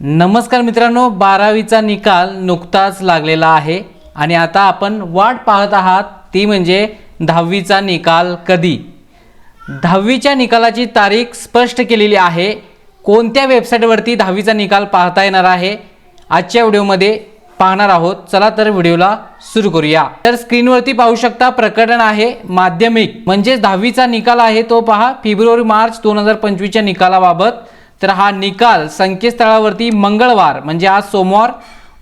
नमस्कार मित्रांनो बारावीचा निकाल नुकताच लागलेला आहे आणि आता आपण वाट पाहत आहात ती म्हणजे दहावीचा निकाल कधी? दहावीच्या निकालाची तारीख स्पष्ट केलेली आहे. कोणत्या वेबसाईटवरती दहावीचा निकाल पाहता येणार आहे आजच्या व्हिडिओमध्ये पाहणार आहोत. चला तर व्हिडिओला सुरू करूया. तर स्क्रीनवरती पाहू शकता प्रकरण आहे माध्यमिक. म्हणजेच दहावीचा निकाल आहे तो पहा फेब्रुवारी मार्च दोन हजार पंचवीसच्या निकालाबाबत. तर हा निकाल संकेतस्थळावरती मंगळवार म्हणजे आज सोमवार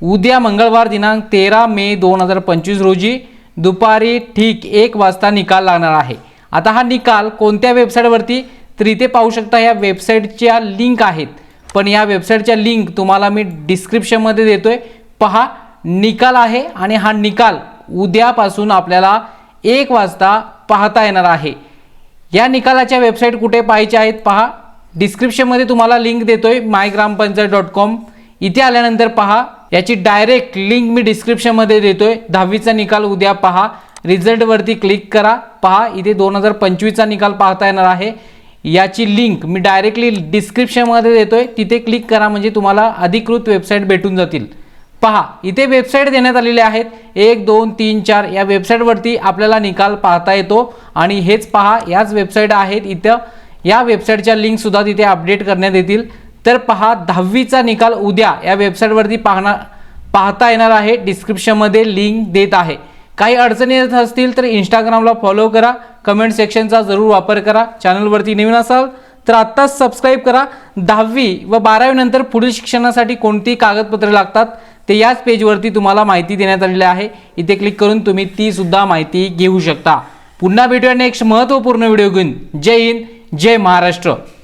उद्या मंगळवार दिनांक तेरा मे दोन हजार पंचवीस रोजी दुपारी ठीक एक वाजता निकाल लागणार आहे. आता हा निकाल कोणत्या वेबसाईटवरती? तर इथे पाहू शकता या वेबसाईटच्या लिंक आहेत. पण या वेबसाईटच्या लिंक तुम्हाला मी डिस्क्रिप्शनमध्ये देतोय. पहा निकाल आहे आणि हा निकाल उद्यापासून आपल्याला एक वाजता पाहता येणार आहे. या निकालाच्या वेबसाईट कुठे पाहायच्या आहेत? पहा डिस्क्रिप्शनमध्ये तुम्हाला लिंक देतोय माय ग्रामपंचायत डॉट कॉम इथे आल्यानंतर पहा याची डायरेक्ट लिंक मी डिस्क्रिप्शनमध्ये देतोय. दहावीचा निकाल उद्या पहा. रिझल्टवरती क्लिक करा. पहा इथे दोन हजार पंचवीसचा निकाल पाहता येणार आहे. याची लिंक मी डायरेक्टली डिस्क्रिप्शनमध्ये देतोय. तिथे क्लिक करा म्हणजे तुम्हाला अधिकृत वेबसाईट भेटून जातील. पहा इथे वेबसाईट देण्यात आलेले आहेत. एक दोन तीन चार या वेबसाईटवरती आपल्याला निकाल पाहता येतो. आणि हेच पहा याच वेबसाईट आहेत इथं. या वेबसाईटच्या लिंकसुद्धा तिथे अपडेट करण्यात येतील. तर पहा दहावीचा निकाल उद्या या वेबसाईटवरती पाहणार पाहता येणार आहे. डिस्क्रिप्शनमध्ये लिंक देत आहे. काही अडचणी येत असतील तर इंस्टाग्रामला फॉलो करा. कमेंट सेक्शनचा जरूर वापर करा. चॅनलवरती नवीन असाल तर आत्ताच सबस्क्राईब करा. दहावी व बारावीनंतर पुढील शिक्षणासाठी कोणती कागदपत्रे लागतात ते याच पेजवरती तुम्हाला माहिती देण्यात आलेली आहे. इथे क्लिक करून तुम्ही तीसुद्धा माहिती घेऊ शकता. पुन्हा भेटूया नेक्स्ट महत्त्वपूर्ण व्हिडिओ घेऊन. जय हिंद. जय महाराष्ट्र.